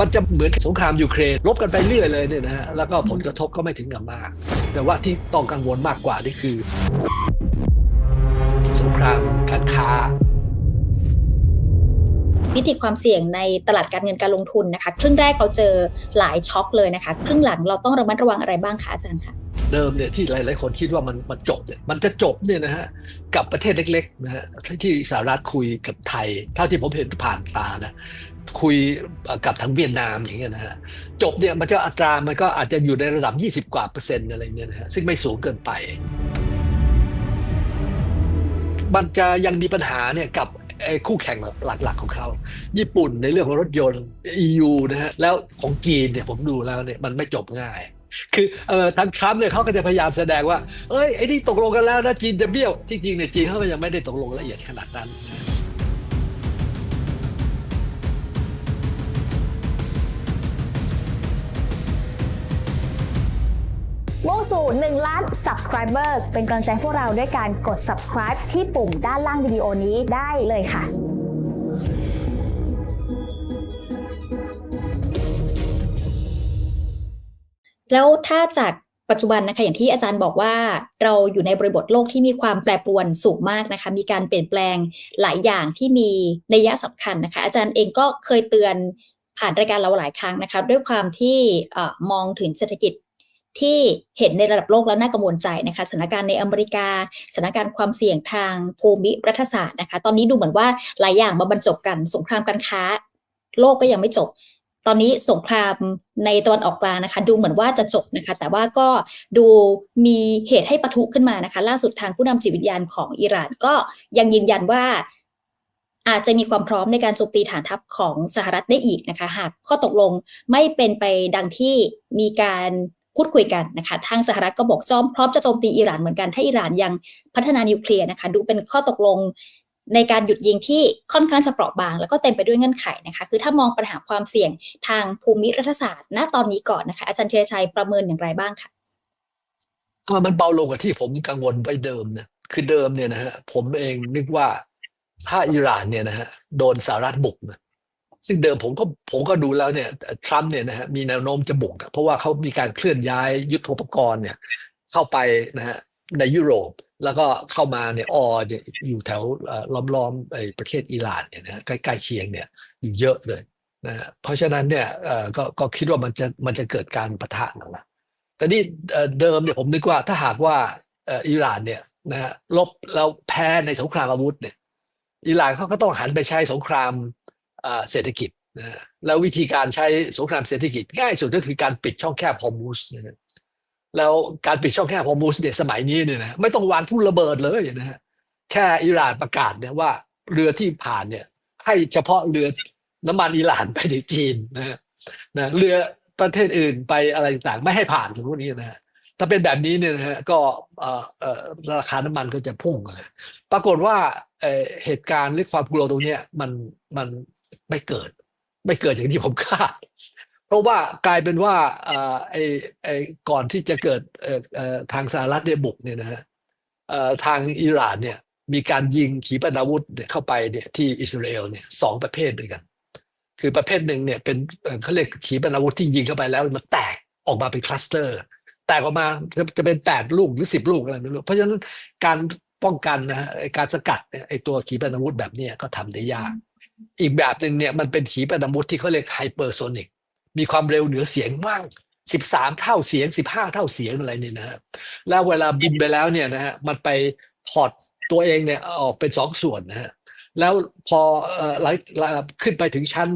มันจะเหมือนสงครามยูเครนรบกันไปเรื่อยเลยเนี่ยนะฮะแล้วก็ผลกระทบก็ไม่ถึงกับมาก แต่ว่าที่ต้องกังวลมากกว่านี่คือ สงครามการค้ามิติความเสี่ยงในตลาดการเงินการลงทุนนะคะ ครึ่งแรกเราเจอหลายช็อคเลยนะคะ ครึ่งหลังเราต้องระมัดระวังอะไรบ้างคะอาจารย์คะเดิมเนี่ยที่หลาย ๆ คนคิดว่ามันมันจบเนี่ยมันจะจบเนี่ยนะฮะกับประเทศเล็ก ๆ นะฮะที่สหรัฐคุยกับไทย เท่าที่ผมเห็นผ่านตานะ คุยกับทางเวียดนามอย่างเงี้ยนะฮะจบเนี่ยมันจะอัตรามันก็อาจจะอยู่ในระดับ 20 กว่าเปอร์เซ็นต์อะไรเนี่ยนะฮะซึ่งไม่สูงเกินไป มันจะยังมีปัญหาเนี่ยกับคู่แข่งหลักๆของเขา ญี่ปุ่นในเรื่องของรถยนต์ EU นะฮะแล้วของจีนเนี่ยผมดูแล้วเนี่ยมันไม่จบง่าย คือเออทางทรัมป์เนี่ยเขาก็จะพยายามแสดงว่า เอ้ยไอ้นี่ตกลงกันแล้วนะจีนจะเบี้ยว จริงๆเนี่ยจีนเขาก็ยังไม่ได้ตกลงละเอียดขนาดนั้น มุ่งสู่1ล้าน subscribers เป็นกำลังใจพวกเราด้วยการกด subscribe ที่ปุ่มด้านล่างวิดีโอนี้ได้เลยค่ะแล้วถ้าจากปัจจุบันนะคะอย่างที่อาจารย์บอกว่าเราอยู่ในบริบทโลกที่มีความแปรปรวนสูงมากนะคะ มีการเปลี่ยนแปลงหลายอย่างที่มีนัยสำคัญนะคะ อาจารย์เองก็เคยเตือนผ่านรายการเราหลายครั้งนะคะ ด้วยความที่อมองถึงเศรษฐกิจ ที่เห็นในระดับโลกแล้วน่ากังวลใจนะคะสถานการณ์ในอเมริกาสถานการณ์ความเสี่ยงทางภูมิรัฐศาสตร์นะคะ ตอนนี้ดูเหมือนว่าหลายอย่างมาบรรจบกันสงครามการค้า โลกก็ยังไม่จบ ตอนนี้สงครามในตะวันออกกลางนะคะ ดูเหมือนว่าจะจบนะคะ แต่ว่าก็ดูมีเหตุให้ปะทุขึ้นมานะคะ ล่าสุดทางผู้นำจิตวิญญาณของอิหร่านก็ยังยืนยันว่าอาจจะมีความพร้อมในการโจมตีฐานทัพของสหรัฐได้อีกนะคะ หากข้อตกลงไม่เป็นไปดังที่มีการ พูดคุยกันนะคะ ทางสหรัฐก็บอกจอมพร้อมจะโจมตีอิหร่านเหมือนกัน ถ้าอิหร่านยังพัฒนานิวเคลียร์นะคะ ดูเป็นข้อตกลงในการหยุดยิงที่ค่อนข้างจะเปราะบาง แล้วก็เต็มไปด้วยเงื่อนไขนะคะ คือถ้ามองปัญหาความเสี่ยงทางภูมิรัฐศาสตร์ ณตอนนี้ก่อนนะคะ อาจารย์เทียชัยประเมินอย่างไรบ้างคะมันเบาลงกว่าที่ผมกังวลไว้เดิมนะคือเดิมเนี่ยนะฮะผมเองนึกว่าถ้าอิหร่านเนี่ยนะฮะโดนสหรัฐบุกนะ ซึ่งเดิมผมก็ผมก็ดูแล้วเนี่ยทรัมป์เนี่ยนะฮะมีแนวโน้มจะบุกเพราะว่าเขามีการเคลื่อนย้ายยุทโธปกรณ์เนี่ยเข้าไปนะฮะในยุโรปแล้วก็เข้ามาเนี่ยออเนี่ยอยู่แถวเอ่อล้อมๆไอ้ประเทศอิหร่านเนี่ยนะฮะใกล้ๆเคียงเนี่ยอยู่เยอะเลยนะฮะเพราะฉะนั้นเนี่ยเอ่อก็ก็คิดว่ามันจะมันจะเกิดการปะทะนั่นแหละแต่นี่เดิมเนี่ยผมนึกว่าถ้าหากว่าอิหร่านเนี่ยนะฮะลบแล้วแพ้ในสงครามอาวุธเนี่ยอิหร่านเขาก็ต้องหันไปใช้สงคราม เอ่อเศรษฐกิจนะแล้ววิธีการใช้สงครามเศรษฐกิจง่ายสุดก็คือการปิดช่องแคบฮอร์มุสนะแล้วการปิดช่องแคบฮอร์มุสเนี่ยสมัยนี้เนี่ยนะไม่ต้องวางทุ่นระเบิดเลยนะฮะแค่อิหร่านประกาศเนี่ยว่าเรือที่ผ่านเนี่ยให้เฉพาะเรือน้ำมันอิหร่านไปถึงจีนนะนะเรือประเทศอื่นไปอะไรต่างไม่ให้ผ่านถึงพวกนี้นะฮะถ้าเป็นแบบนี้เนี่ยนะฮะก็อ่อเอ่อราคาน้ำมันก็จะพุ่งเลยปรากฏว่าเเหตุการณ์หรือความกลัวตรงเนี้ยมันมัน ไม่เกิด ไม่เกิดอย่างที่ผมคาด เพราะว่ากลายเป็นว่าเอ่อไอไอก่อนที่จะเกิดทางสหรัฐเนี่ยบุกเนี่ยนะฮะทางอิหร่านเนี่ยมีการยิงขีปนาวุธเข้าไปเนี่ยที่อิสราเอลเนี่ยสองประเภทด้วยกัน คือประเภทหนึ่งเนี่ยเป็นเขาเรียกขีปนาวุธที่ยิงเข้าไปแล้วมันแตกออกมาเป็นคลัสเตอร์ แตกออกมาจะจะเป็นแปดลูกหรือสิบลูกอะไรไม่รู้เพราะฉะนั้นการป้องกันนะการสกัดไอ้ตัวขีปนาวุธแบบนี้ก็ทำได้ยาก อีกแบบหนึ่งเนี่ยมันเป็นขีปนาวุธที่เขาเรียกไฮเปอร์โซนิกมีความเร็วเหนือเสียงมากสิบสามเท่าเสียงสิบห้าเท่าเสียงอะไรเนี่ยนะฮะแล้วเวลาบินไปแล้วเนี่ยนะฮะมันไปถอดตัวเองเนี่ยออกเป็นสองส่วนนะฮะแล้วพอเอ่อไหลไหลขึ้นไปถึงชั้น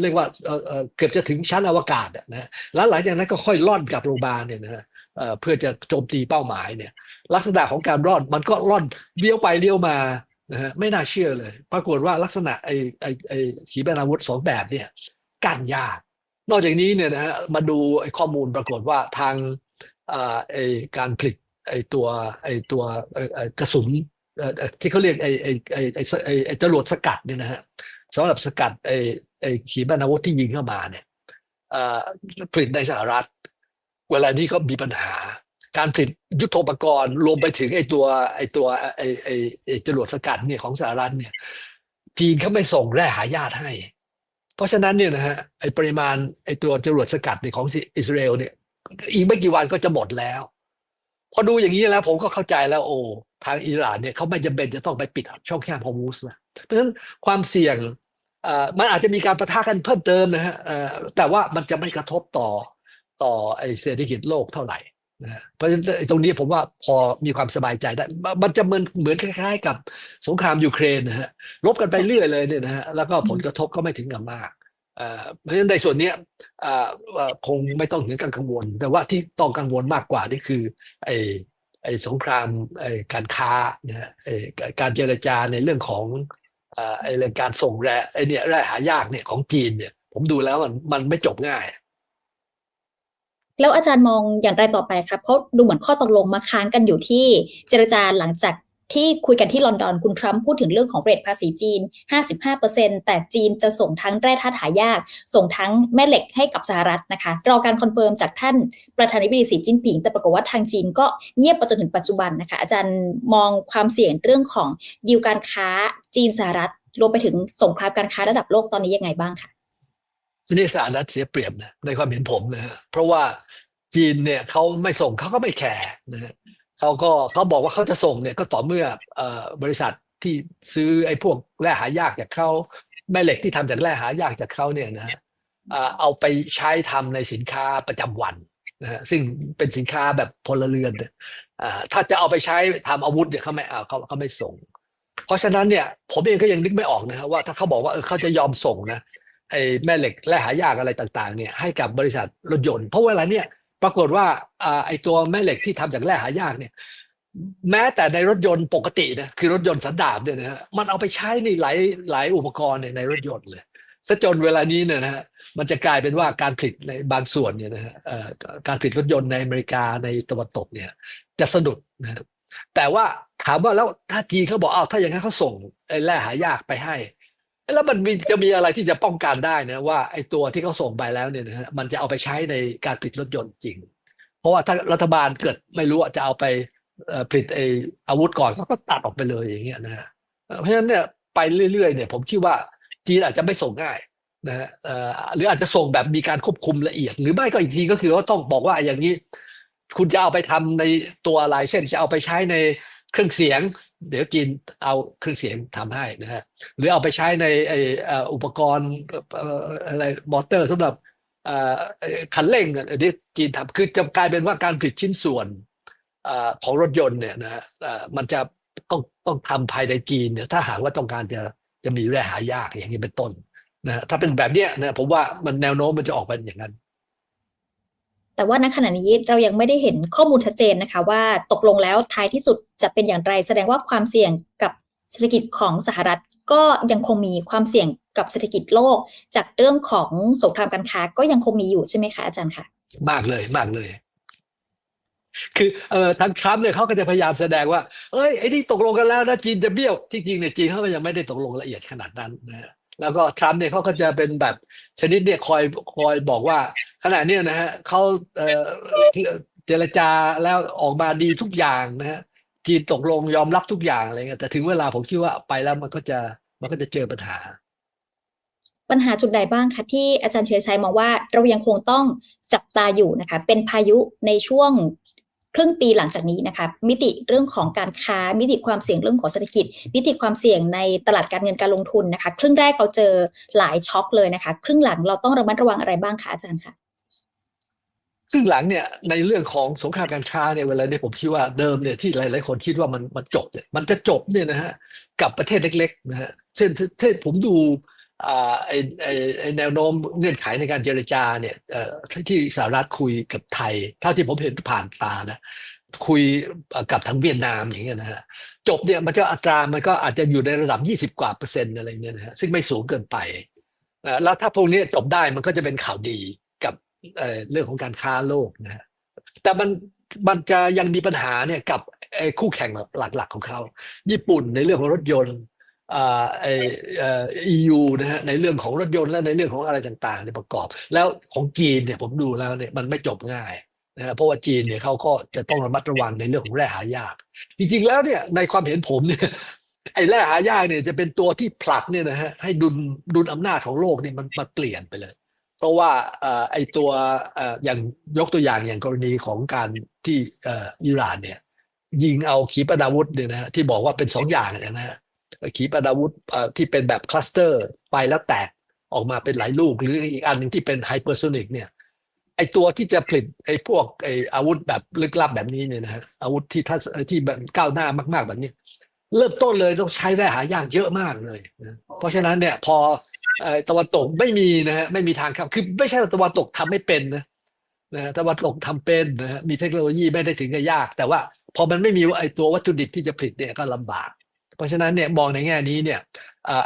เรียกว่าเอ่อเกือบจะถึงชั้นอวกาศนะฮะแล้วหลังจากนั้นก็ค่อยล่อนกลับโรงพยาบาลเนี่ยนะฮะเอ่อเพื่อจะโจมตีเป้าหมายเนี่ย ลักษณะของการร่อนมันก็ร่อนเลี้ยวไปเลี้ยวมา นะฮะไม่น่าเชื่อเลย ปรากฏว่าลักษณะไอ้ไอ้ไอ้ขีปนาวุธสองแบบเนี่ยกันยาก นอกจากนี้เนี่ยนะฮะมาดูไอ้ข้อมูลปรากฏว่าทางอ่อไอ้การผลิตไอ้ตัวไอ้ตัวกระสุนที่เขาเรียกไอ้ไอ้ไอ้ไอ้ไอ้จรวดสกัดเนี่ยนะฮะสำหรับสกัดไอ้ไอ้ขีปนาวุธที่ยิงเข้ามาเนี่ยผลิตในสหรัฐ เวลานี้ก็มีปัญหา การผลิตยุทโธปกรณ์ รวมไปถึงไอ้ตัวไอ้ตัวไอ้ไอ้ไอ้จรวดสกัดเนี่ยของสหรัฐเนี่ย จีนเขาไม่ส่งแร่หายากให้ เพราะฉะนั้นเนี่ยนะฮะไอปริมาณไอตัวจรวดสกัดเนี่ยของอิสราเอลเนี่ย อีกไม่กี่วันก็จะหมดแล้ว พอดูอย่างนี้แล้วผมก็เข้าใจแล้วโอ้ทางอิหร่านเนี่ยเขาไม่จำเป็นจะต้องไปปิดช่องแคบฮอมูสนะเพราะฉะนั้นความเสี่ยงอ่อมันอาจจะมีการประทะกันเพิ่มเติมนะฮะแต่ว่ามันจะไม่กระทบต่อต่อไอเศรษฐกิจโลกเท่าไหร่ นะเพราะฉะนั้นตรงนี้ผมว่าพอมีความสบายใจได้ มันจะเหมือนเหมือนคล้ายๆ กับสงครามยูเครนนะฮะลบกันไปเรื่อยเลยเนี่ยนะฮะแล้วก็ผลกระทบก็ไม่ถึงกับมากเพราะฉะนั้นในส่วนเนี้ยคงไม่ต้องถึงกับกังวล แต่ว่าที่ต้องกังวลมากกว่านี่คือไอ้ไอ้สงครามไอ้การค้านะไอ้การเจรจาในเรื่องของไอ้เรื่องการส่งแร่ไอ้เนี่ยแร่หายากเนี่ยของจีนเนี่ย ผมดูแล้วมันมันไม่จบง่าย แล้วอาจารย์มองอย่างไรต่อไปครับเพราะดูเหมือนข้อตกลงมาค้างกันอยู่ที่เจรจาหลังจากที่คุยกันที่ลอนดอนคุณทรัมป์พูดถึงเรื่องของเรทภาษีจีน 55%แต่จีนจะส่งทั้งแร่ธาตุหายาก ส่งทั้งแม่เหล็กให้กับสหรัฐนะคะรอการคอนเฟิร์มจากท่านประธานาธิบดีสีจิ้นผิง แต่ปรากฏว่าทางจีนก็เงียบไปจนถึงปัจจุบันนะคะ อาจารย์มองความเสี่ยงเรื่องของดีลการค้าจีนสหรัฐรวมไปถึงสงครามการค้าระดับโลกตอนนี้ยังไงบ้างคะ นี้สหรัฐเสียเปรียบนะในความเห็นผมนะฮะเพราะว่าจีนเนี่ยเขาไม่ส่งเขาก็ไม่แคร์นะฮะเขาก็เขาบอกว่าเขาจะส่งเนี่ยก็ต่อเมื่ออบริษัทที่ซื้อไอ้พวกแร่หายากจากเขาแม่เหล็กที่ทำจากแร่หายากจากเขาเนี่ยนะฮะเอาไปใช้ทำในสินค้าประจำวันนะฮะซึ่งเป็นสินค้าแบบพลเรือนอ่าถ้าจะเอาไปใช้ทำอาวุธเนี่ยเขาไม่เอาเขาเขาไม่ส่ง เพราะฉะนั้นเนี่ยผมเองก็ยังนึกไม่ออกนะฮะว่าถ้าเขาบอกว่าเออเขาจะยอมส่งนะ ไอ้แม่เหล็กแร่หายากอะไรต่างๆเนี่ยให้กับบริษัทรถยนต์เพราะเวลาเนี่ยปรากฏว่าอ่าไอ้ตัวแม่เหล็กที่ทำจากแร่หายากเนี่ยแม้แต่ในรถยนต์ปกตินะคือรถยนต์สันดาปเนี่ยนะฮะมันเอาไปใช้ในหลายหลายอุปกรณ์ในรถยนต์เลยซะจนเวลานี้เนี่ยนะฮะมันจะกลายเป็นว่าการผลิตในบางส่วนเนี่ยนะฮะการผลิตรถยนต์ในอเมริกาในตะวันตกเนี่ยจะสะดุดนะฮะแต่ว่าถามว่าแล้วถ้าจีนเขาบอกเอาถ้าอย่างนั้นเขาส่งไอ้แร่หายากไปให้ แล้วมันมีจะมีอะไรที่จะป้องกันได้นะว่าไอ้ตัวที่เขาส่งไปแล้วเนี่ยนะฮะมันจะเอาไปใช้ในการผลิตรถยนต์จริง เพราะว่าถ้ารัฐบาลเกิดไม่รู้ว่าจะเอาไปผลิตไอ้อาวุธก่อนเขาก็ตัดออกไปเลยอย่างเงี้ยนะฮะเพราะฉะนั้นเนี่ยไปเรื่อยๆเนี่ยผมคิดว่าจีนอาจจะไม่ส่งง่ายนะฮะหรืออาจจะส่งแบบมีการควบคุมละเอียด หรือไม่ก็อีกทีก็คือว่าต้องบอกว่าอย่างนี้ คุณจะเอาไปทำในตัวอะไรเช่นจะเอาไปใช้ใน เครื่องเสียง เดี๋ยวจีนเอาเครื่องเสียงทำให้นะฮะหรือเอาไปใช้ในไออุปกรณ์อะไรมอเตอร์สำหรับคันเร่งอันนี้จีนทำคือจะกลายเป็นว่าการผลิตชิ้นส่วนอของรถยนต์เนี่ยนะฮะมันจะต้องต้องทำภายในจีนเนี่ยถ้าหากว่าต้องการจะจะมีแร่หายากอย่างนี้เป็นต้นนะฮะถ้าเป็นแบบเนี้ยนะผมว่ามันแนวโน้มมันจะออกเป็นอย่างนั้น แต่ว่าณขณะนี้เรายังไม่ได้เห็นข้อมูลชัดเจนนะคะ ว่าตกลงแล้วท้ายที่สุดจะเป็นอย่างไร แสดงว่าความเสี่ยงกับเศรษฐกิจของสหรัฐก็ยังคงมีความเสี่ยงกับเศรษฐกิจโลก จากเรื่องของสงครามการค้าก็ยังคงมีอยู่ใช่ไหมคะอาจารย์คะมากเลยมากเลย คือเอ่อทางทรัมป์เนี่ยเขาก็จะพยายามแสดงว่า เอ้ยไอ้นี่ตกลงกันแล้วนะจีนจะเบี้ยวที่จริงเนี่ยจีนเขาก็ยังไม่ได้ตกลงละเอียดขนาดนั้นนะฮะ แล้วก็ทรัมป์เนี่ยเขาก็จะเป็นแบบชนิดเนี่ยคอยคอยบอกว่าขณะเนี้ยนะฮะเขาเอ่อเจรจาแล้วออกมาดีทุกอย่างนะฮะจีนตกลงยอมรับทุกอย่างอะไรเงี้ยแต่ถึงเวลาผมคิดว่าไปแล้วมันก็จะมันก็จะเจอปัญหา ปัญหาจุดใดบ้างคะที่อาจารย์ธีรชัยมองว่าเรายังคงต้องจับตาอยู่นะคะ เป็นพายุในช่วง ครึ่งปีหลังจากนี้นะคะมิติเรื่องของการค้ามิติความเสี่ยงเรื่องของเศรษฐกิจ มิติความเสี่ยงในตลาดการเงินการลงทุนนะคะ ครึ่งแรกเราเจอหลายช็อคเลยนะคะ ครึ่งหลังเราต้องระมัดระวังอะไรบ้างคะอาจารย์คะซึ่งหลังเนี่ยในเรื่องของสงครามการค้าเนี่ยเวลาเนี่ยผมคิดว่าเดิมเนี่ยที่หลาย ๆ คนคิดว่ามันมันจบเนี่ยมันจะจบเนี่ยนะฮะกับประเทศเล็ก ๆ นะฮะเช่นเช่นผมดู ไอไอไอแนวโน้มเงื่อนไขในการเจรจาเนี่ยที่สหรัฐคุยกับไทย เท่าที่ผมเห็นผ่านตานะคุยกับทางเวียดนามอย่างเงี้ยนะฮะจบเนี่ยมันจะอัตรามันก็อาจจะอยู่ในระดับ 20 กว่าเปอร์เซ็นต์อะไรเงี้ยนะฮะซึ่งไม่สูงเกินไปแล้วถ้าพวกนี้จบได้มันก็จะเป็นข่าวดีกับเรื่องของการค้าโลกนะฮะแต่มันมันจะยังมีปัญหาเนี่ยกับคู่แข่งหลักๆของเขา ญี่ปุ่นในเรื่องของรถยนต์ ไอเอ่อ EU นะฮะในเรื่องของรถยนต์และในเรื่องของอะไรต่างๆเนี่ยประกอบ แล้วของจีนเนี่ยผมดูแล้วเนี่ยมันไม่จบง่ายนะเพราะว่าจีนเนี่ยเขาก็จะต้องระมัดระวังในเรื่องของแร่หายาก จริงๆแล้วเนี่ยในความเห็นผมเนี่ยไอ้แร่หายากเนี่ยจะเป็นตัวที่ผลักเนี่ยนะฮะให้ดุลดุลอำนาจของโลกนี่มันมันเปลี่ยนไปเลย เพราะว่าเอ่อไอ้ตัวเออย่างยกตัวอย่างอย่างกรณีของการที่อิหร่านเนี่ยยิงเอาขีปนาวุธเนี่ยนะฮะที่บอกว่าเป็นสองอย่างเนี่ยนะฮะ ขีปนาวุธที่เป็นแบบคลัสเตอร์ไปแล้วแตกออกมาเป็นหลายลูก หรืออีกอันหนึ่งที่เป็นไฮเปอร์โซนิกเนี่ยไอตัวที่จะผลิตไอพวกไออาวุธแบบลึกลับแบบนี้เนี่ยนะฮะอาวุธที่ถ้าที่แบบก้าวหน้ามาก ๆแบบนี้ เริ่มต้นเลยต้องใช้แร่หายากเยอะมากเลยนะเพราะฉะนั้นเนี่ยพอตะวันตกไม่มีนะฮะไม่มีทางครับคือไม่ใช่ตะวันตกทำไม่เป็นนะนะฮะตะวันตกทำเป็นนะฮะมีเทคโนโลยีไม่ได้ถึงกับยาก แต่ว่าพอมันไม่มีไอตัววัตถุดิบที่จะผลิตเนี่ยก็ลำบาก เพราะฉะนั้นเนี่ยมองในแง่นี้เนี่ย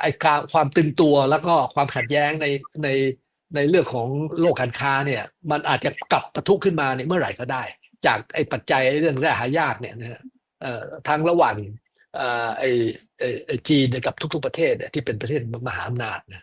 ไอ้ความตึงตัวแล้วก็ความขัดแย้งในในในเรื่องของโลกการค้าเนี่ยมันอาจจะกลับปะทุขึ้นมาเนี่ยเมื่อไหร่ก็ได้ จากไอ้ปัจจัยเรื่องแร่หายากเนี่ยนะฮะทางระหว่างไอ้ไอ้จีนกับทุก ๆประเทศที่เป็นประเทศมหาอำนาจนะ